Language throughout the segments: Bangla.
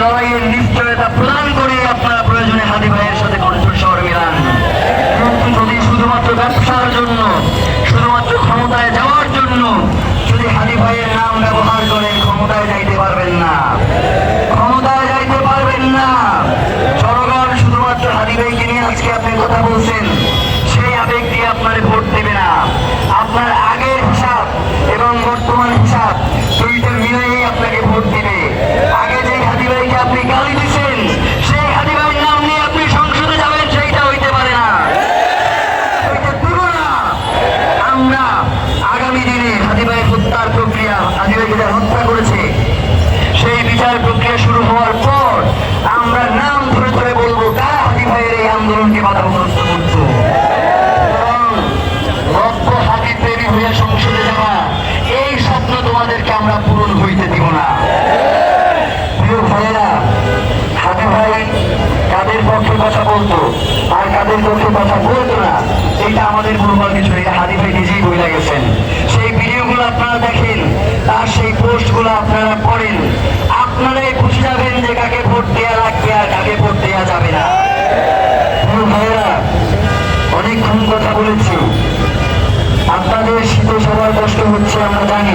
লড়াইয়ের নিশ্চয়তা প্রদান করে আপনারা প্রয়োজনে হাদি ভাইয়ের সাথে কণ্ঠস্বর মিলান। যদি শুধুমাত্র ব্যবসার জন্য, শুধুমাত্র ক্ষমতায় যাওয়ার জন্য যদি হাদি ভাইয়ের নাম ব্যবহার করেন, ক্ষমতায় যাইতে পারবেন না। ক্ষমতায় যাইতে পারবেন না। জনগণ শুধুমাত্র হাদি ভাইকে নিয়ে আজকে আপনি কথা বলছেন, সেই আবেগ দিয়ে আপনার বিচার প্রক্রিয়া শুরু হওয়ার পর আমরা নাম ধরে ধরে বলব কারা হাদি ভাইয়ের এই আন্দোলনকে বাধাগ্রস্ত করতো হাতি হাতি আর কাদের পক্ষে কথা বলতো না, এটা আমাদের বলবার কিছু এটা নিজেই বলে গেছেন। কাকে ভোট দেওয়া লাগবে আর কাকে ভোট দেওয়া যাবে না? ভাইয়েরা, অনেকক্ষণ কথা বলেছি। আপনাদের শীতে সবার কষ্ট হচ্ছে, আমরা জানি।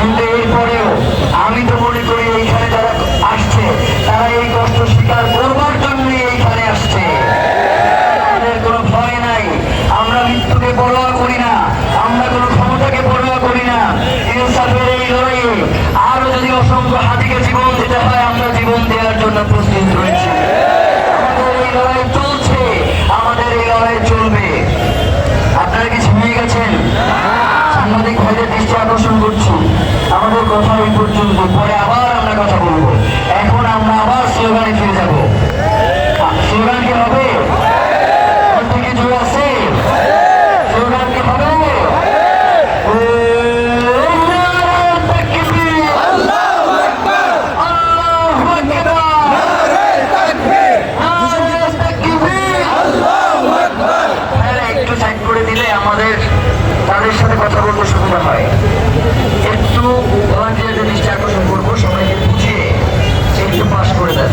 কিন্তু এরপরেও আমি তো দেওয়ার জন্য প্রস্তুত রয়েছি। আমাদের এই চলবে। আপনারা গেছেন? আকর্ষণ আমাদের কথা এই পর্যন্ত, পরে আবার আমরা কথা বলব। এখন আমরা আবার সুবিধা হয়। একটু ভলান্টিয়ারদের দৃষ্টি আকর্ষণ করব সবাইকে বুঝিয়ে একটু পাশ করে দেন।